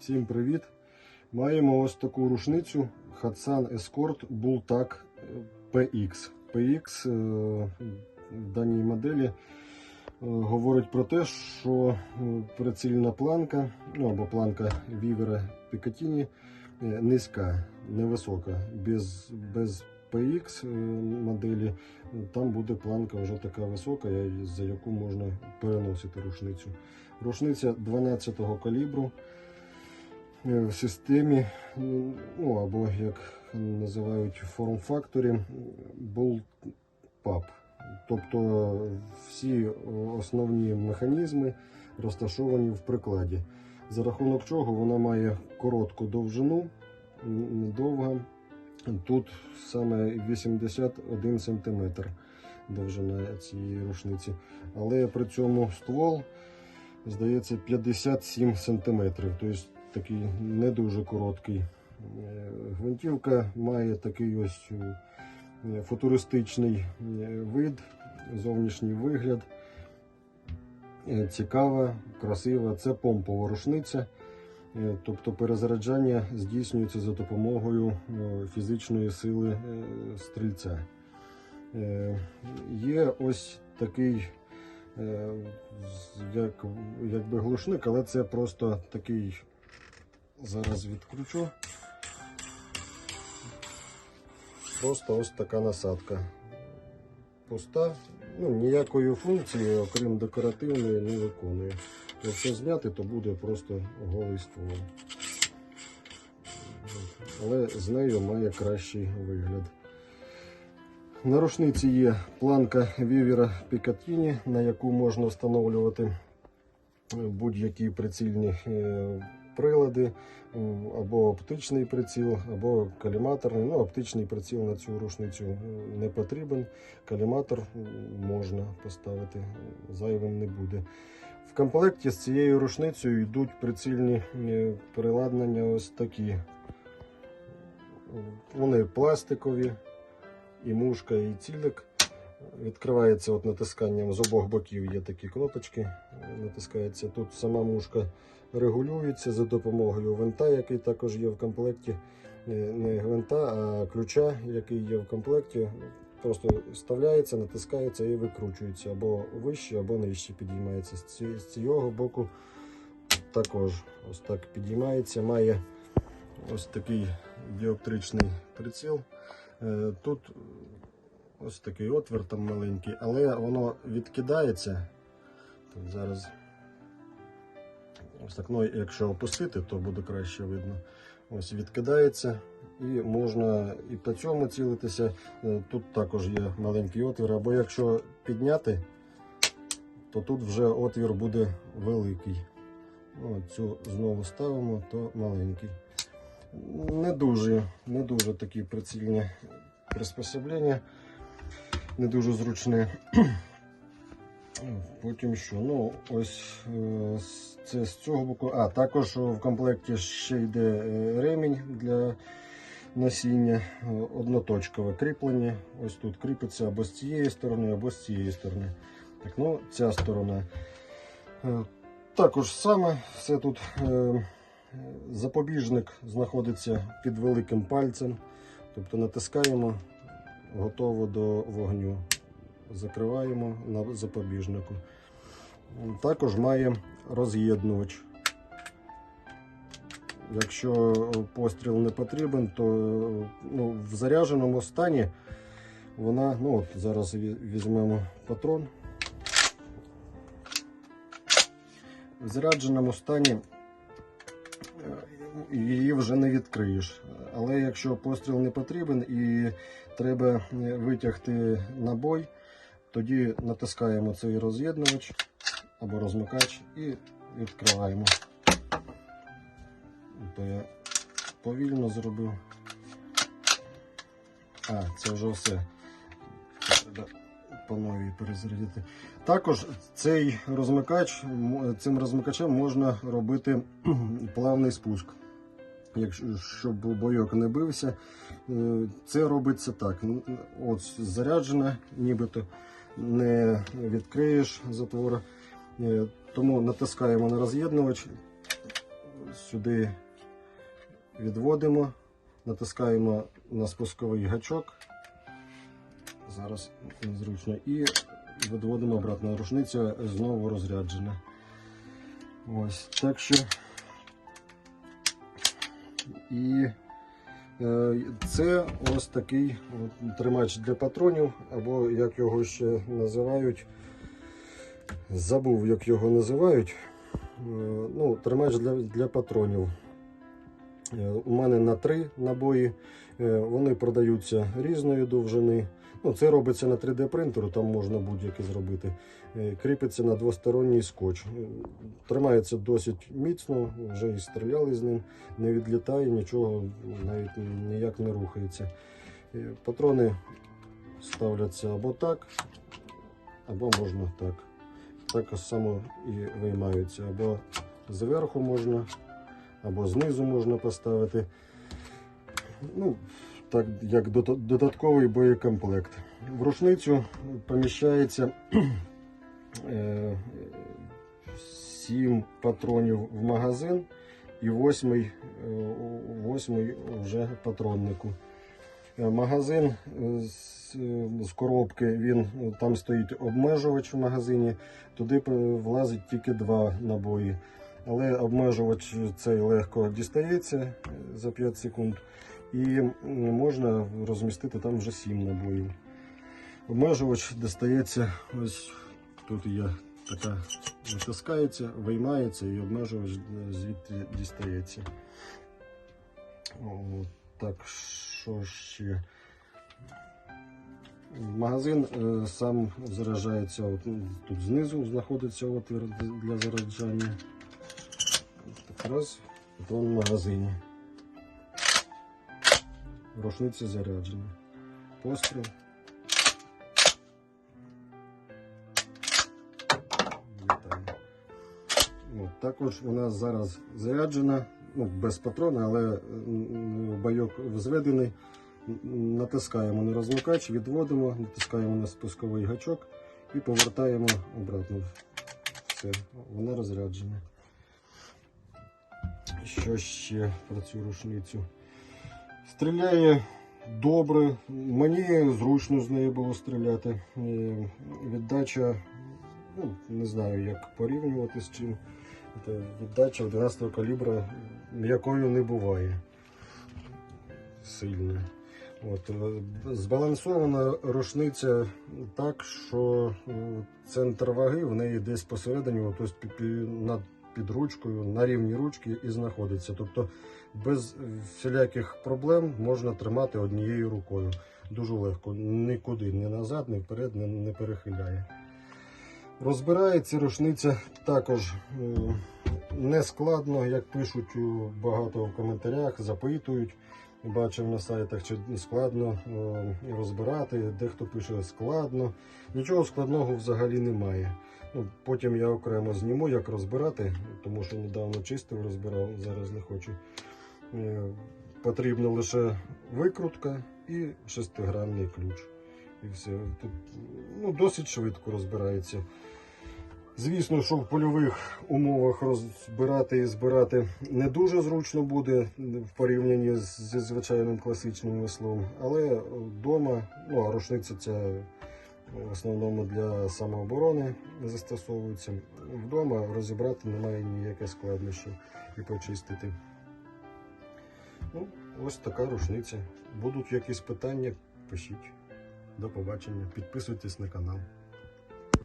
Всім привіт! Маємо ось таку рушницю Hatsan Escort Bulltag PX. PX в даній моделі е, говорить про те, що е, прицільна планка, ну або планка Вівера Picatinny е, низька, невисока. Без, без PX моделі там буде планка вже така висока, за яку можна переносити рушницю. Рушниця 12-го калібру е, в системі, ну або як називають форм-факторі Bullpup. Тобто всі основні механізми розташовані в прикладі. За рахунок чого вона має коротку довжину, недовга. Тут саме 81 см довжина цієї рушниці. Але при цьому ствол здається 57 см, тобто такий не дуже короткий. Е, Гвинтівка має такий ось е, футуристичний е, вид, зовнішній вигляд. Цікава, красива. Це помпова рушниця. Тобто перезаряджання здійснюється за допомогою фізичної сили стрільця. Є ось такий як, якби глушник, але це просто такий. Зараз відкручу. Просто ось така насадка. Пуста, ну, ніякої функції, окрім декоративної, не виконує. Якщо зняти, то буде просто голий ствол. Але з нею має кращий вигляд. На рушниці є планка Вівера Picatinny, на яку можна встановлювати будь-які прицільні е, прилади, або оптичний приціл, або каліматорний. Ну, оптичний приціл на цю рушницю не потрібен. Каліматор можна поставити, зайвим не буде. В комплекті з цією рушницею йдуть прицільні приладнання ось такі. Вони пластикові, і мушка, і цілик. Відкривається от натисканням з обох боків є такі кнопочки. Натискається тут сама мушка регулюється за допомогою винта, який також є в комплекті. Е, Не гвинта, а ключа, який є в комплекті. Просто вставляється, натискається і викручується або вище, або нижче підіймається. З цього боку також ось так підіймається. Має ось такий діоптричний приціл. Е, Тут ось такий отвір там маленький, але воно відкидається. Так, зараз ось так, ну, якщо опустити, то буде краще видно. Ось відкидається і можна і по цьому цілитися. Е, Тут також є маленький отвір, або якщо підняти, то тут вже отвір буде великий. Ну, Цю знову ставимо, то маленький. Не дуже, не дуже такі прицільні приспособлення, не дуже зручне. Потім що? Ну, ось е, це з цього боку. А, також в комплекті ще йде е, ремінь для носіння, е, одноточкове кріплення. Ось тут кріпиться або з цієї сторони, або з цієї сторони. Так, ну, ця сторона. Також саме все тут. Запобіжник знаходиться під великим пальцем, тобто натискаємо, готово до вогню. Закриваємо на запобіжнику. Також має роз'єднувач. Якщо постріл не потрібен, то ну, в зарядженому стані вона, ну от зараз візьмемо патрон. В зарядженому стані е, її вже не відкриєш. Але якщо постріл не потрібен і треба е, витягти набой, тоді натискаємо цей роз'єднувач або розмикач і відкриваємо. То я повільно зробив. А, це вже все. Треба по новій перезарядити. Також цей розмикач, цим розмикачем можна робити плавний спуск. Якщо щоб бойок не бився, Е, це робиться так. От заряджена, нібито не відкриєш затвора. Е, Тому натискаємо на роз'єднувач, сюди відводимо, натискаємо на спусковий гачок. Зараз незручно. І відводимо обратно. Рушниця знову розряджена. Ось. Так що. І е, це ось такий от, тримач для патронів, або як його ще називають. Забув, як його називають. Е, ну, тримач для, для патронів. Е, У мене на три набої. Вони продаються різної довжини. Ну, це робиться на 3D принтеру, там можна будь-яке зробити. Е, Кріпиться на двосторонній скотч. Е, Тримається досить міцно, вже і стріляли з ним, не відлітає, нічого навіть ніяк не рухається. Е, Патрони ставляться або так, або можна так. Так само і виймаються. Або зверху можна, або знизу можна поставити. Ну, так як додатковий боєкомплект. В рушницю поміщається 7 патронів в магазин і 8, 8 вже патроннику. Е, Магазин е, з, е, коробки, він е, там стоїть обмежувач в магазині, туди е, влазить тільки два набої. Але обмежувач цей легко дістається е, за 5 секунд. І можна розмістити там вже 7 набоїв. Обмежувач достається ось тут є така натискається, виймається і обмежувач звідти дістається. О, так, що ще? Магазин е, сам заряджається от, тут знизу знаходиться отвір для заряджання. Так раз, патрон в магазині. Рушниця заряджена. Постріл. От, також нас зараз заряджена, ну, без патрона, але м, бойок зведений. М, Натискаємо на розмикач, відводимо, натискаємо на спусковий гачок і повертаємо обратно. Все, вона розряджена. Що ще про цю рушницю? Стріляє добре. Мені зручно з нею було стріляти. Віддача, ну, не знаю, як порівнювати з чим. Віддача 11 калібра м'якою не буває. Сильна. От, е, збалансована рушниця так, що е, центр ваги в неї десь посередині, от, ось над під ручкою, на рівні ручки і знаходиться. Тобто без всіляких проблем можна тримати однією рукою. Дуже легко. Нікуди, ні назад, ні вперед не, не перехиляє. Розбирається рушниця також е, не складно, як пишуть багато в коментарях, запитують. Бачив на сайтах, чи складно е, розбирати, дехто пише складно. Нічого складного взагалі немає. Ну, потім я окремо зніму, як розбирати, тому що недавно чистив, розбирав, зараз не хочу. Е, Потрібна лише викрутка і шестигранний ключ. І все. Тут ну, досить швидко розбирається. Звісно, що в польових умовах розбирати і збирати не дуже зручно буде в порівнянні зі звичайним класичним веслом, але вдома, ну а рушниця ця в основному для самооборони застосовується. Вдома розібрати немає ніяких складнощів і почистити. Ну, ось така рушниця. Будуть якісь питання, пишіть. До побачення. Підписуйтесь на канал.